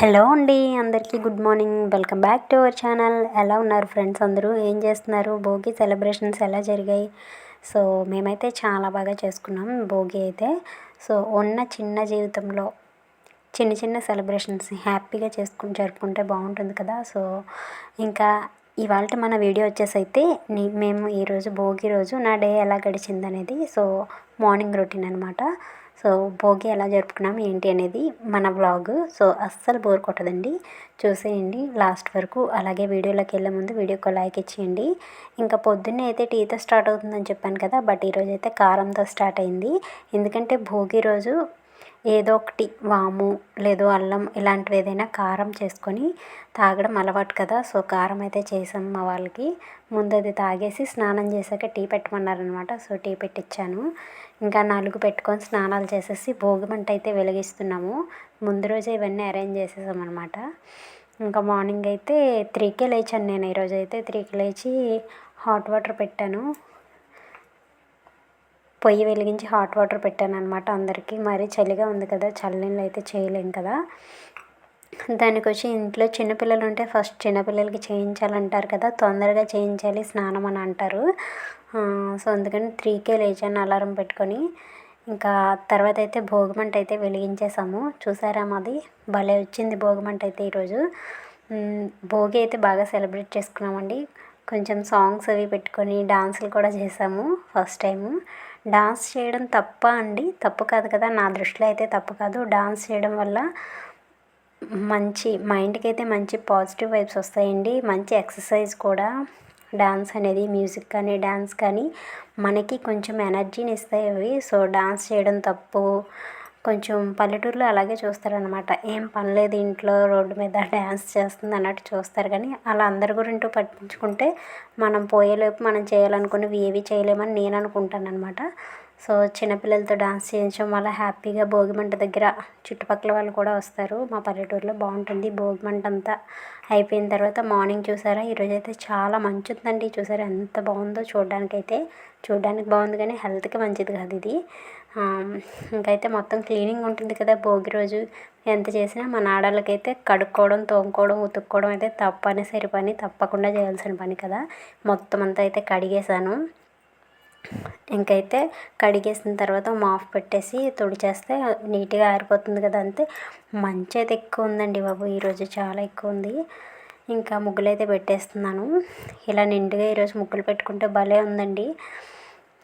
Hello అండి అందరికీ good morning. Welcome back to our channel. ఎలా ఉన్నారు ఫ్రెండ్స్ అందరూ? ఏం చేస్తున్నారు? భోగి సెలబ్రేషన్స్ ఎలా జరిగాయి? సో మేమైతే చాలా బాగా చేసుకున్నాం భోగి అయితే. సో ఉన్న చిన్న జీవితంలో చిన్న చిన్న సెలబ్రేషన్స్ హ్యాపీగా చేసుకుని జరుపుకుంటే బాగుంటుంది కదా. సో ఇంకా ఇవాళ మన వీడియో వచ్చేసి అయితే మేము ఈరోజు భోగి రోజు నా డే ఎలా గడిచింది అనేది సో మార్నింగ్ రొటీన్ అనమాట సో భోగి ఎలా జరుపుకున్నాం ఏంటి అనేది మన బ్లాగ్ సో అస్సలు బోర్ కొట్టదండి. చూసేయండి లాస్ట్ వరకు. అలాగే వీడియోలోకి వెళ్ళే ముందు వీడియోకి లైక్ ఇచ్చేయండి. ఇంకా పొద్దున్నే అయితే టీతో స్టార్ట్ అవుతుందని చెప్పాను కదా బట్ ఈరోజు అయితే కారంతో స్టార్ట్ అయింది. ఎందుకంటే భోగి రోజు ఏదో ఒకటి వాము లేదు అల్లం ఇలాంటివి ఏదైనా కారం చేసుకొని తాగడం అలవాటు కదా. సో కారం అయితే చేసాం మా వాళ్ళకి. ముందు అది తాగేసి స్నానం చేశాక టీ పెట్టమన్నారనమాట సో టీ పెట్టించాను ఇంకా నలుగు పెట్టుకొని స్నానాలు చేసేసి భోగి మంట అయితే వెలిగిస్తున్నాము. ముందు రోజే ఇవన్నీ అరేంజ్ చేసేసామన్నమాట. ఇంకా మార్నింగ్ అయితే త్రీకే లేచాను నేను. ఈరోజు అయితే త్రీకి లేచి హాట్ వాటర్ పెట్టాను. పొయ్యి వెలిగించి హాట్ వాటర్ పెట్టాను అనమాట అందరికీ. మరి చలిగా ఉంది కదా చల్లనీళ్ళు అయితే చేయలేం కదా. దానికి వచ్చి ఇంట్లో చిన్నపిల్లలు ఉంటే ఫస్ట్ చిన్నపిల్లలకి చేయించాలంటారు కదా తొందరగా చేయించాలి స్నానం అని అంటారు. సో అందుకని త్రీకే లేచాను అలారం పెట్టుకొని. ఇంకా తర్వాత అయితే భోగిమంట అయితే వెలిగించేసాము చూసారా మాది? భలే వచ్చింది భోగిమంట అయితే ఈరోజు భోగి అయితే బాగా సెలబ్రేట్ చేసుకున్నామండి. కొంచెం సాంగ్స్ అవి పెట్టుకొని డాన్సులు కూడా చేసాము ఫస్ట్ టైము. డాన్స్ చేయడం తప్ప అండి తప్పు కాదు కదా నా దృష్టిలో అయితే తప్పు కాదు. డాన్స్ చేయడం వల్ల మంచి మైండ్కి అయితే మంచి పాజిటివ్ వైబ్స్ వస్తాయండి. మంచి ఎక్సర్సైజ్ కూడా. డాన్స్ అనేది మ్యూజిక్ కానీ డాన్స్ కానీ మనకి కొంచెం ఎనర్జీని ఇస్తాయి అవి. సో డాన్స్ చేయడం తప్పు. కొంచెం పల్లెటూరులో అలాగే చూస్తారనమాట ఏం పనిలేదు ఇంట్లో రోడ్డు మీద డ్యాన్స్ చేస్తుంది అన్నట్టు చూస్తారు. కానీ అలా అందరి గురించి పట్టించుకుంటే మనం పోయేలోపు మనం చేయాలనుకున్నవి ఏవి చేయలేమని నేను అనుకుంటాను అనమాట సో చిన్నపిల్లలతో డాన్స్ చేయించడం వల్ల హ్యాపీగా భోగిమంట దగ్గర చుట్టుపక్కల వాళ్ళు కూడా వస్తారు. మా పల్లెటూరులో బాగుంటుంది భోగిమంట అంతా అయిపోయిన తర్వాత మార్నింగ్ చూసారా? ఈరోజు అయితే చాలా మంచి ఉందండి చూసారా ఎంత బాగుందో చూడడానికైతే. చూడడానికి బాగుంది కానీ హెల్త్కి మంచిది కాదు ఇది. ఇంకైతే మొత్తం క్లీనింగ్ ఉంటుంది కదా భోగి రోజు. ఎంత చేసినా మన ఆడవాళ్ళకైతే కడుక్కోవడం తోముకోవడం ఉతుక్కోవడం అయితే తప్పనిసరి పని తప్పకుండా చేయాల్సిన పని కదా. మొత్తం అంతా అయితే కడిగేసాను ఇంకైతే కడిగేసిన తర్వాత మాఫ్ పెట్టేసి తుడిచేస్తే నీట్గా ఆరిపోతుంది కదా అంతే. మంచి అయితే ఎక్కువ ఉందండి బాబు ఈరోజు చాలా ఎక్కువ ఉంది. ఇంకా ముగ్గులు అయితే పెట్టేస్తున్నాను. ఇలా నిండుగా ఈరోజు ముగ్గులు పెట్టుకుంటే భలే ఉందండి.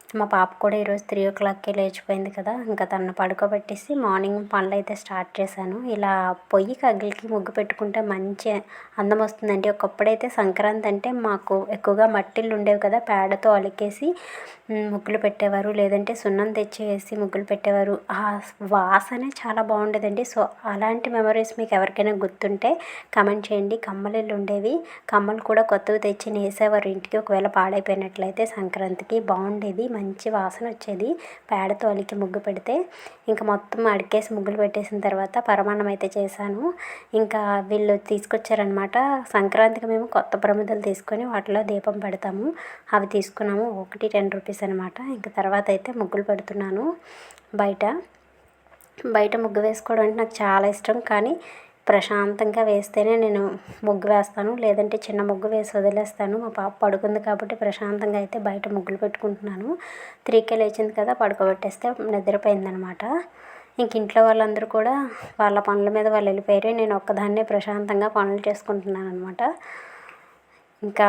మా పాప కూడా ఈరోజు త్రీ ఓ క్లాక్కి లేచిపోయింది కదా ఇంకా తను పడుకోబెట్టేసి మార్నింగ్ పనులు అయితే స్టార్ట్ చేశాను. ఇలా పొయ్యి కగ్గిలికి ముగ్గు పెట్టుకుంటే మంచి అందం వస్తుందండి. ఒకప్పుడైతే సంక్రాంతి అంటే మాకు ఎక్కువగా మట్టిళ్ళు ఉండేవి కదా పేడతో అలికేసి ముగ్గులు పెట్టేవారు. లేదంటే సున్నం తెచ్చి వేసి ముగ్గులు పెట్టేవారు. ఆ వాసనే చాలా బాగుండేదండి. సో అలాంటి మెమరీస్ మీకు ఎవరికైనా గుర్తుంటే కమెంట్ చేయండి. కమ్మలిళ్ళు ఉండేవి. కమ్మలు కూడా కొత్తవి తెచ్చి నేసేవారు ఇంటికి. ఒకవేళ పాడైపోయినట్లయితే సంక్రాంతికి బాగుండేది. మంచి వాసన వచ్చేది. పేడతో అలికి ముగ్గు పెడితే ఇంకా మొత్తం అడికేసి ముగ్గులు పెట్టేసిన తర్వాత పరమాన్నం అయితే చేశాను. ఇంకా వీళ్ళు తీసుకొచ్చారనమాట సంక్రాంతికి మేము కొత్త ప్రమిదలు తీసుకొని వాటిలో దీపం పెడతాము. అవి తీసుకున్నాము. ఒకటి టెన్ రూపీస్ అనమాట ఇంకా తర్వాత అయితే ముగ్గులు పెడుతున్నాను బయట. బయట ముగ్గు వేసుకోవడం అంటే నాకు చాలా ఇష్టం. కానీ ప్రశాంతంగా వేస్తేనే నేను ముగ్గు వేస్తాను. లేదంటే చిన్న ముగ్గు వేసి వదిలేస్తాను. మా పాప పడుకుంది కాబట్టి ప్రశాంతంగా అయితే బయట ముగ్గులు పెట్టుకుంటున్నాను. త్రీకే లేచింది కదా పడుకోబెట్టేస్తే నిద్రపోయిందనమాట. ఇంక ఇంట్లో వాళ్ళందరూ కూడా వాళ్ళ పనుల మీద వాళ్ళు వెళ్ళిపోయారు. నేను ఒక్కదాన్నే ప్రశాంతంగా పనులు చేసుకుంటున్నాను అనమాట ఇంకా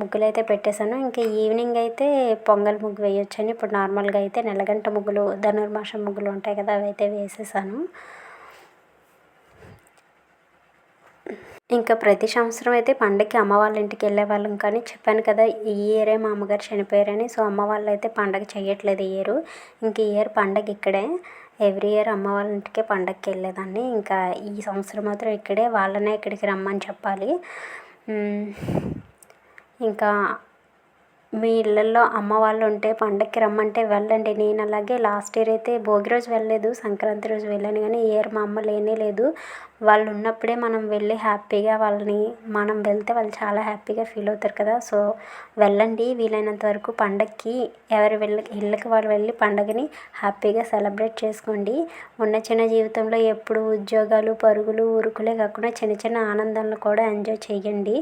ముగ్గులు అయితే పెట్టేశాను. ఇంకా ఈవినింగ్ అయితే పొంగల్ ముగ్గు వేయొచ్చని ఇప్పుడు నార్మల్గా అయితే నెలగంట ముగ్గులు ధనుర్మాసం ముగ్గులు ఉంటాయి కదా అవి అయితే వేసేసాను ఇంకా ప్రతి సంవత్సరం అయితే పండగకి అమ్మ వాళ్ళ ఇంటికి వెళ్ళే వాళ్ళం కానీ చెప్పాను కదా ఈ ఇయరే మా అమ్మగారు చనిపోయారని సో అమ్మ వాళ్ళు అయితే పండగ చేయట్లేదు ఈ ఇయర్. ఇంక ఈ ఇయర్ పండగ ఇక్కడే ఎవ్రీ ఇయర్ అమ్మ వాళ్ళ ఇంటికే పండగకి వెళ్ళేదాన్ని. ఇంకా ఈ సంవత్సరం మాత్రం ఇక్కడే వాళ్ళనే ఇక్కడికి రమ్మని చెప్పాలి. ఇంకా మీ ఇళ్ళల్లో అమ్మ వాళ్ళు ఉంటే పండక్కి రమ్మంటే వెళ్ళండి. నేను అలాగే లాస్ట్ ఇయర్ అయితే భోగి రోజు వెళ్ళలేదు సంక్రాంతి రోజు వెళ్ళాను కానీ ఈ ఇయర్ మా అమ్మ లేనే లేదు. వాళ్ళు ఉన్నప్పుడే మనం వెళ్ళి హ్యాపీగా వాళ్ళని మనం వెళ్తే వాళ్ళు చాలా హ్యాపీగా ఫీల్ అవుతారు కదా. సో వెళ్ళండి. వీలైనంత వరకు పండక్కి ఎవరి వెళ్ళ ఇళ్ళకి వాళ్ళు వెళ్ళి పండగని హ్యాపీగా సెలబ్రేట్ చేసుకోండి. ఉన్న చిన్న జీవితంలో ఎప్పుడు ఉద్యోగాలు పరుగులు ఉరుకులే కాకుండా చిన్న చిన్న ఆనందాలను కూడా ఎంజాయ్ చేయండి.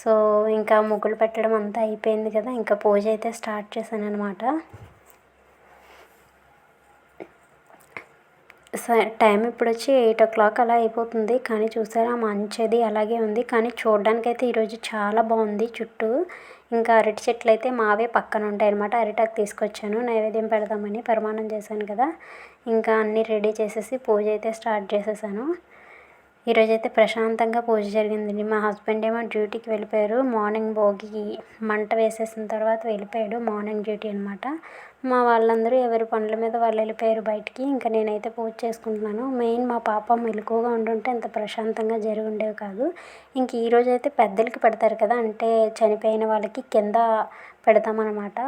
సో ఇంకా ముగ్గులు పెట్టడం అంతా అయిపోయింది కదా ఇంకా పూజ అయితే స్టార్ట్ చేశాను అనమాట టైం ఇప్పుడు వచ్చి ఎయిట్ ఓ క్లాక్ అలా అయిపోతుంది కానీ చూసారా మంచిది అలాగే ఉంది. కానీ చూడడానికి అయితే ఈరోజు చాలా బాగుంది చుట్టూ. ఇంకా అరటి చెట్లు అయితే మావే పక్కన ఉంటాయి అనమాట అరిటాకు తీసుకొచ్చాను నైవేద్యం పెడదామని పరిమాణం చేశాను కదా. ఇంకా అన్నీ రెడీ చేసేసి పూజ అయితే స్టార్ట్ చేసేసాను. ఈరోజైతే ప్రశాంతంగా పూజ జరిగిందండి. మా హస్బెండ్ ఏమో డ్యూటీకి వెళ్ళిపోయారు. మార్నింగ్ భోగి మంట వేసేసిన తర్వాత వెళ్ళిపోయాడు. మార్నింగ్ డ్యూటీ అనమాట మా వాళ్ళందరూ ఎవరి పనుల మీద వాళ్ళు వెళ్ళిపోయారు బయటికి. ఇంకా నేనైతే పూజ చేసుకుంటున్నాను. మెయిన్ మా పాప మెలకువగా ఉండుంటే అంత ప్రశాంతంగా జరిగి ఉండేవి కాదు. ఇంక ఈరోజు అయితే పెద్దలకి పెడతారు కదా. అంటే చనిపోయిన వాళ్ళకి కింద పెడతామన్నమాట.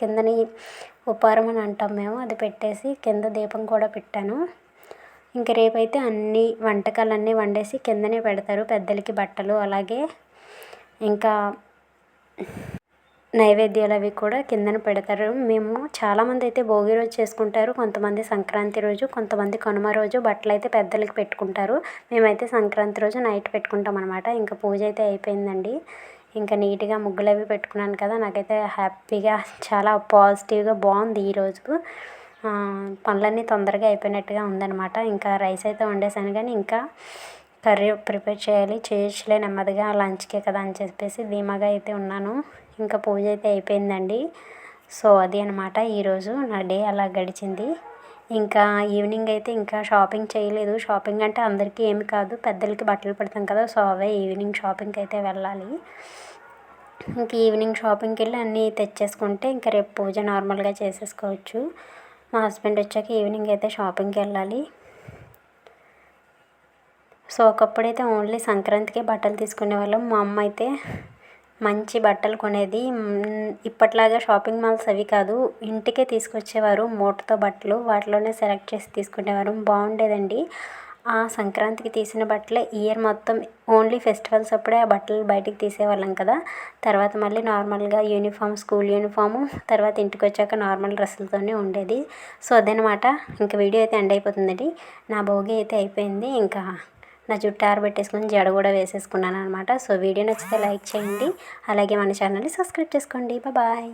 కిందని ఉపారం అని అంటాం మేము. అది పెట్టేసి కింద దీపం కూడా పెట్టాను. ఇంక రేపైతే అన్ని వంటకాలన్నీ వండేసి కిందనే పెడతారు పెద్దలకి బట్టలు అలాగే ఇంకా నైవేద్యాలు అవి కూడా కిందన పెడతారు. మేము చాలామంది అయితే భోగి రోజు చేసుకుంటారు కొంతమంది సంక్రాంతి రోజు కొంతమంది కనుమ రోజు బట్టలు అయితే పెద్దలకి పెట్టుకుంటారు. మేమైతే సంక్రాంతి రోజు నైట్ పెట్టుకుంటాం అనమాట ఇంకా పూజ అయితే అయిపోయిందండి. ఇంకా నీట్గా ముగ్గులు అవి పెట్టుకున్నాను కదా నాకైతే హ్యాపీగా చాలా పాజిటివ్గా బాగుంది ఈరోజు పనులన్నీ తొందరగా అయిపోయినట్టుగా ఉందన్నమాట. ఇంకా రైస్ అయితే వండేసాను కానీ ఇంకా కర్రీ ప్రిపేర్ చేయాలి. చేయొచ్చులే నెమ్మదిగా లంచ్కే కదా అని చెప్పేసి ధీమాగా అయితే ఉన్నాను. ఇంకా పూజ అయితే అయిపోయిందండి. సో అది అనమాట ఈరోజు నా డే అలా గడిచింది. ఇంకా ఈవినింగ్ అయితే ఇంకా షాపింగ్ చేయలేదు. షాపింగ్ అంటే అందరికీ ఏమి కాదు. పెద్దలకి బట్టలు పెడతాం కదా సో అవే ఈవినింగ్ షాపింగ్కి అయితే వెళ్ళాలి. ఇంక ఈవినింగ్ షాపింగ్కి వెళ్ళి అన్నీ తెచ్చేసుకుంటే ఇంకా రేపు పూజ నార్మల్గా చేసేసుకోవచ్చు. మా హస్బెండ్ వచ్చాక ఈవినింగ్ అయితే షాపింగ్కి వెళ్ళాలి. సో ఒకప్పుడైతే ఓన్లీ సంక్రాంతికే బట్టలు తీసుకునే వాళ్ళం. మా అమ్మ అయితే మంచి బట్టలు కొనేది. ఇప్పట్లాగా షాపింగ్ మాల్స్ అవి కాదు ఇంటికే తీసుకొచ్చేవారు. మూటతో బట్టలు వాటిలోనే సెలెక్ట్ చేసి తీసుకునేవారు. బాగుండేదండి. ఆ సంక్రాంతికి తీసిన బట్టలే. ఇయర్ మొత్తం ఓన్లీ ఫెస్టివల్స్ అప్పుడే ఆ బట్టలు బయటికి తీసేవాళ్ళం కదా. తర్వాత మళ్ళీ నార్మల్గా యూనిఫామ్ స్కూల్ యూనిఫాము తర్వాత ఇంటికి వచ్చాక నార్మల్ డ్రెస్సులతోనే ఉండేది. సో అదనమాట ఇంకా వీడియో అయితే ఎండ్ అయిపోతుందండి. నా భోగి అయితే అయిపోయింది. ఇంకా నా జుట్టు ఆరబెట్టేసుకుని జడ కూడా వేసేసుకున్నాను అనమాట సో వీడియో నచ్చితే లైక్ చేయండి. అలాగే మన ఛానల్ని సబ్స్క్రైబ్ చేసుకోండి. బాయ్.